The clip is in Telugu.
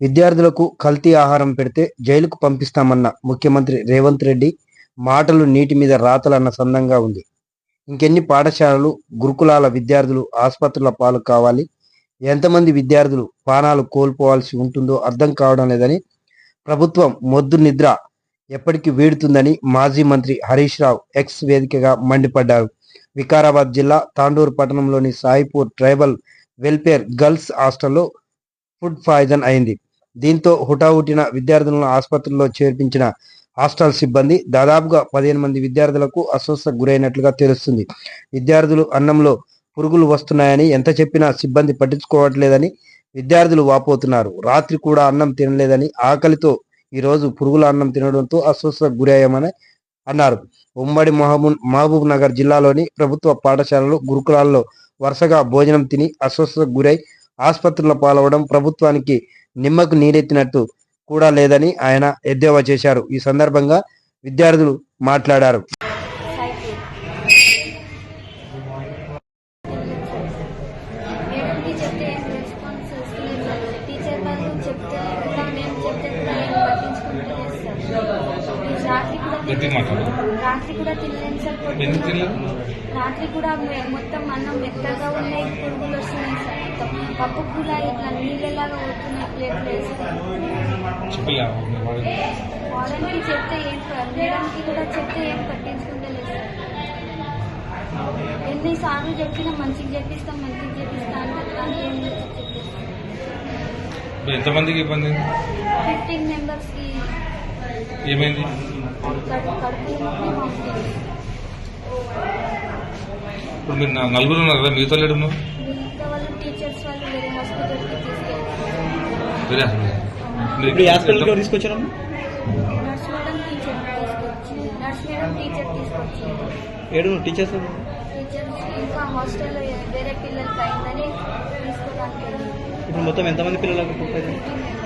విద్యార్థులకు కల్తీ ఆహారం పెడితే జైలుకు పంపిస్తామన్న ముఖ్యమంత్రి రేవంత్ రెడ్డి మాటలు నీటి మీద రాతలన్న సందంగా ఉంది. ఇంకెన్ని పాఠశాలలు గురుకులాల విద్యార్థులు ఆసుపత్రుల పాలు కావాలి? ఎంతమంది విద్యార్థులు ప్రాణాలు కోల్పోవాల్సి ఉంటుందో అర్థం కావడం లేదని ప్రభుత్వం మొద్దు నిద్ర ఎప్పటికీ వీడుతుందని మాజీ మంత్రి హరీష్ రావు ఎక్స్ వేదికగా మండిపడ్డారు. వికారాబాద్ జిల్లా తాండూరు పట్టణంలోని సాయిపూర్ ట్రైబల్ వెల్ఫేర్ గర్ల్స్ హాస్టల్లో ఫుడ్ పాయిజన్ అయింది. దీంతో హుటాహుటిన విద్యార్థులను ఆసుపత్రిలో చేర్పించిన హాస్టల్ సిబ్బంది దాదాపుగా పదిహేను మంది విద్యార్థులకు అస్వస్థకు గురైనట్లుగా తెలుస్తుంది. విద్యార్థులు అన్నంలో పురుగులు వస్తున్నాయని ఎంత చెప్పినా సిబ్బంది పట్టించుకోవట్లేదని విద్యార్థులు వాపోతున్నారు. రాత్రి కూడా అన్నం తినలేదని ఆకలితో ఈ రోజు పురుగుల అన్నం తినడంతో అస్వస్థకు గురయ్యామని అన్నారు. ఉమ్మడి మహబూబ్ మహబూబ్ నగర్ జిల్లాలోని ప్రభుత్వ పాఠశాలలు గురుకులాల్లో వరుసగా భోజనం తిని అస్వస్థతకు గురై ఆసుపత్రుల పాలవడం ప్రభుత్వానికి నిమ్మకు నీరెత్తినట్టు కూడా లేదని ఆయన ఎద్దేవా చేశారు. ఈ సందర్భంగా విద్యార్థులు మాట్లాడారు మేడంకి చెప్తే ఏం రెస్పాన్స్ ఇస్తలేదు సార్ టీచర్ వాళ్ళు చెప్తే కూడా మేము చెప్తే కూడా ఏం పట్టించుకుంటలేదు సార్ రాత్రి కూడా గట్టి మాట్లాడు. రాత్రి కూడా తినలేము సార్. ఎందుకు తినలేదు? రాత్రి కూడా మొత్తం అన్నం మెత్తగా ఉన్నాయి పురుగులు వస్తున్నాయి సార్ మొత్తం. పప్పు కూడా ఇట్లా నీళ్ళలాగా పోతున్నాయి ప్లేట్ చెప్పలే చెప్తే ఏం మేడంకి కూడా చెప్తే ఏం పట్టించుకుంటలేదు సార్. ఎన్నిసార్లు చెప్పినా మంచిగా చెప్పిస్తాం మంచిగా చెప్పిస్తాం అంటే ఏం ఎంతమందికి ఇబ్బంది? ఫిఫ్టీన్ మెంబర్స్కి. ఏమైంది? ఇప్పుడు మీరు నలుగురు ఉన్నారు కదా లేడు మిగతా వేరే హాస్పిటల్కి తీసుకొచ్చారు తీసుకొచ్చి ఏడు టీచర్స్ టీచర్స్ ఇంకా హాస్టల్లో వేరే పిల్లలకి అయిందని తీసుకోవడానికి ఇప్పుడు మొత్తం ఎంతమంది పిల్లలకు మెంబర్స్.